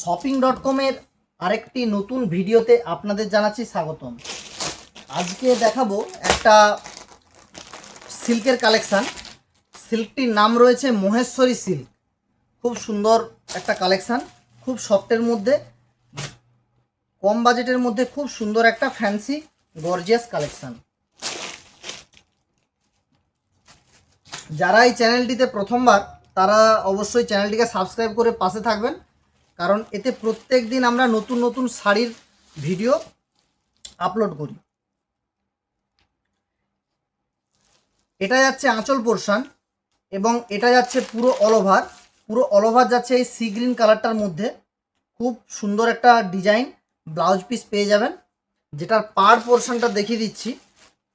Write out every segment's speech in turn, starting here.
Shopping dot কমের আরেকটি নতুন ভিডিওতে আপনাদের জানাচ্ছি স্বাগতম। আজকে দেখাবো একটা সিল্কের কালেকশান। সিল্কটির নাম রয়েছে মহেশ্বরী সিল্ক। খুব সুন্দর একটা কালেকশান, খুব সফটের মধ্যে, কম বাজেটের মধ্যে খুব সুন্দর একটা ফ্যান্সি গর্জিয়াস কালেকশান। যারা এই চ্যানেলটিতে প্রথমবার, তারা অবশ্যই চ্যানেলটিকে সাবস্ক্রাইব করে পাশে থাকবেন। কারণ এতে প্রত্যেক দিন আমরা নতুন নতুন শাড়ির ভিডিও আপলোড করি। এটা যাচ্ছে আঁচল পোর্শন এবং এটা যাচ্ছে পুরো অল ওভার পুরো অল ওভার যাচ্ছে এই সি গ্রিন কালারটার মধ্যে। খুব সুন্দর একটা ডিজাইন ব্লাউজ পিস পেয়ে যাবেন, যেটার পাড় পোর্শনটা দেখিয়ে দিচ্ছি।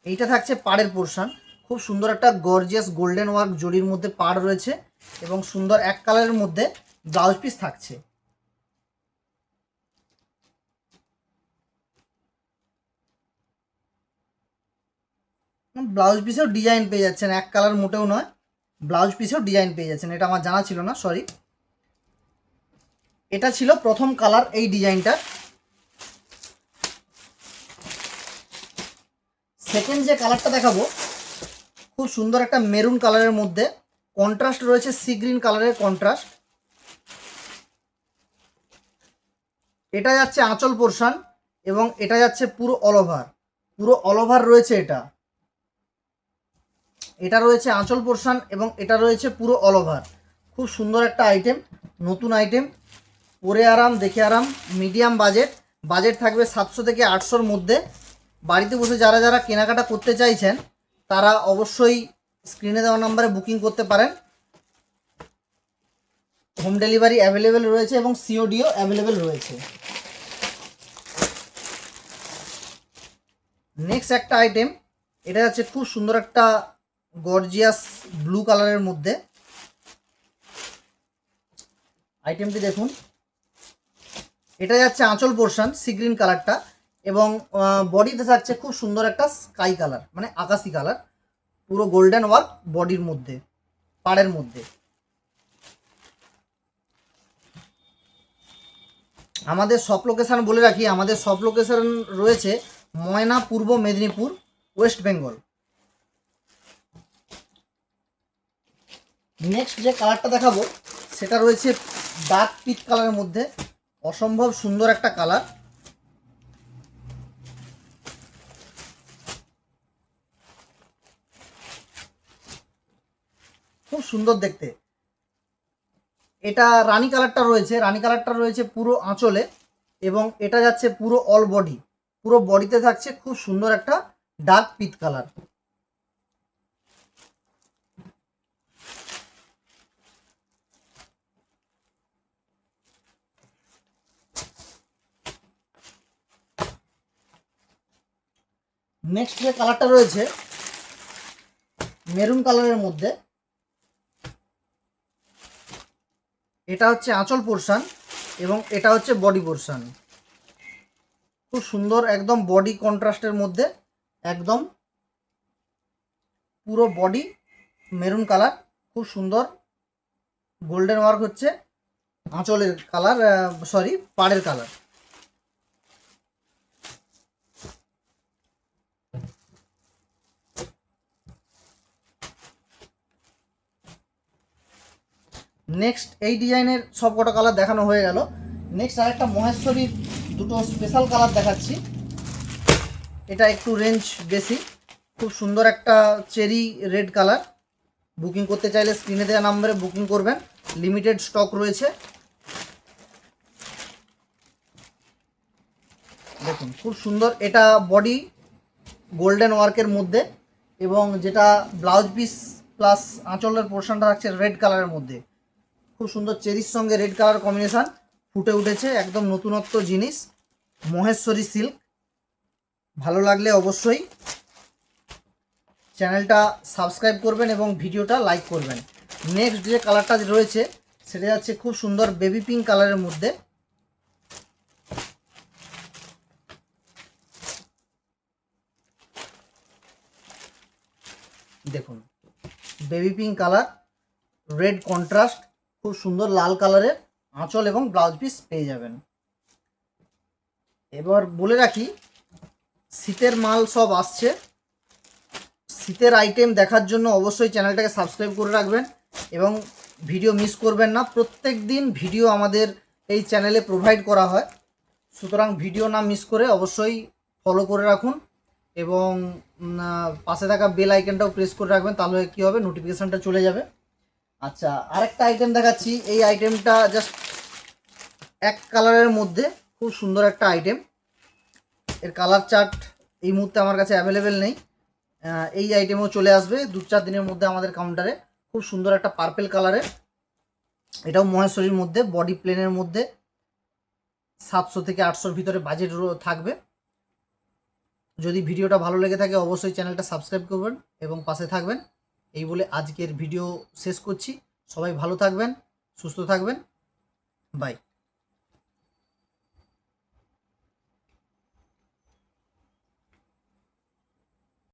এইটা থাকছে পাড়ের পোর্শন খুব সুন্দর একটা গর্জিয়াস গোল্ডেন ওয়ার্ক জরির মধ্যে পাড় রয়েছে এবং সুন্দর এক কালারের মধ্যে ব্লাউজ পিস থাকছে। ব্লাউজ পিসেও ডিজাইন পেয়ে যাচ্ছেন, এক কালার মোটেও নয় ব্লাউজ পিসেও ডিজাইন পেয়ে যাচ্ছেন, এটা আমার জানা ছিল না সরি এটা ছিল প্রথম কালার এই ডিজাইনটার সেকেন্ড যে কালারটা দেখাবো, খুব সুন্দর একটা মেরুন কালারের মধ্যে কন্ট্রাস্ট রয়েছে সি গ্রিন কালারের কন্ট্রাস্ট এটা যাচ্ছে আঁচল পোর্শন এবং এটা যাচ্ছে পুরো অল ওভার পুরো অল ওভার রয়েছে এটা। এটা রয়েছে আঁচল পোর্শন এবং এটা রয়েছে পুরো অল ওভার খুব সুন্দর একটা আইটেম নতুন আইটেম পরে আরাম, দেখে আরাম মিডিয়াম বাজেট বাজেট থাকবে সাতশো থেকে আটশোর মধ্যে। বাড়িতে বসে যারা যারা কেনাকাটা করতে চাইছেন, তারা অবশ্যই স্ক্রিনে দেওয়া নাম্বারে বুকিং করতে পারেন। হোম ডেলিভারি অ্যাভেলেবেল রয়েছে এবং সিওডিও অ্যাভেলেবেল রয়েছে। নেক্সট একটা আইটেম এটা হচ্ছে খুব সুন্দর একটা গর্জিয়াস ব্লু কালারের মধ্যে। আইটেমটি দেখুন। এটা যাচ্ছে আঁচল পোর্শন সি গ্রিন কালারটা এবং বডিতে থাকছে খুব সুন্দর একটা স্কাই কালার মানে আকাশি কালার পুরো গোল্ডেন ওয়ার্ক বডির মধ্যে, পাড়ের মধ্যে। আমাদের সব লোকেশান বলে রাখি, আমাদের সব লোকেশান রয়েছে ময়না পূর্ব মেদিনীপুর ওয়েস্ট বেঙ্গল নেক্সট যে কালারটা দেখাবো, সেটা রয়েছে ডার্ক পিচ কালারের মধ্যে অসম্ভব সুন্দর একটা কালার খুব সুন্দর দেখতে। এটা রানী কালারটা রয়েছে, রানী কালারটা রয়েছে পুরো আঁচলে এবং এটা যাচ্ছে পুরো অল বডি পুরো বডিতে থাকছে খুব সুন্দর একটা ডার্ক পিত কালার নেক্সট যে কালারটা রয়েছে মেরুন কালারের মধ্যে, এটা হচ্ছে আঁচল পোর্শন এবং এটা হচ্ছে বডি পোর্শন খুব সুন্দর একদম বডি কন্ট্রাস্টের মধ্যে একদম পুরো বডি মেরুন কালার খুব সুন্দর গোল্ডেন ওয়ার্ক হচ্ছে আঁচলের কালার সরি পাড়ের কালার নেক্সট এই ডিজাইনের সব কটা কালার দেখানো হয়ে গেল। নেক্সট আরেকটা মহেশ্বরীর দুটো স্পেশাল কালার দেখাচ্ছি। এটা একটু রেঞ্জ বেশি। খুব সুন্দর একটা চেরি রেড কালার বুকিং করতে চাইলে স্ক্রিনে দেওয়া নাম্বারে বুকিং করবেন। লিমিটেড স্টক রয়েছে। দেখুন, খুব সুন্দর এটা বডি গোল্ডেন ওয়ার্কের মধ্যে এবং যেটা ব্লাউজ পিস প্লাস আঁচলের পোর্শনটা রাখছে রেড কালারের মধ্যে। খুব সুন্দর চেরির সঙ্গে রেড কালার কম্বিনেশন, ফুটে উঠেছে একদম নতুনত্ব জিনিস, মহেশ্বরী সিল্ক। ভালো লাগলে অবশ্যই চ্যানেলটা সাবস্ক্রাইব করবেন এবং ভিডিওটা লাইক করবেন। নেক্সট যে কালারটা রয়েছে, সেটা যাচ্ছে খুব সুন্দর বেবি পিঙ্ক কালারের মধ্যে। দেখুন, baby pink colour, red contrast খুব সুন্দর লাল কালারের আঁচল এবং ব্লাউজ পিস পেয়ে যাবেন। এবার বলে রাখি, শীতের মাল সব আসছে। শীতের আইটেম দেখার জন্য অবশ্যই চ্যানেলটাকে সাবস্ক্রাইব করে রাখবেন এবং ভিডিও মিস করবেন না। প্রত্যেক দিন ভিডিও আমাদের এই চ্যানেলে প্রোভাইড করা হয়। সুতরাং ভিডিও না মিস করে অবশ্যই ফলো করে রাখুন এবং পাশে থাকা বেল আইকনটাও প্রেস করে রাখবেন, তাহলে কী হবে? নোটিফিকেশানটা চলে যাবে। আচ্ছা আরেকটা আইটেম দেখাচ্ছি। এই আইটেমটা জাস্ট এক কালারের মধ্যে খুব সুন্দর একটা আইটেম এর কালার চার্ট এই মুহূর্তে আমার কাছে অ্যাভেলেবেল নেই। এই আইটেমও চলে আসবে দু চার দিনের মধ্যে আমাদের কাউন্টারে খুব সুন্দর একটা পার্পেল কালারের এটাও মহেশ্বরীর মধ্যে বডি প্লেনের মধ্যে। সাতশো থেকে আটশোর ভিতরে বাজেট থাকবে। যদি ভিডিওটা ভালো লেগে থাকে, অবশ্যই চ্যানেলটা সাবস্ক্রাইব করবেন এবং পাশে থাকবেন। এই বলে আজকের ভিডিও শেষ করছি। সবাই ভালো থাকবেন সুস্থ থাকবেন। বাই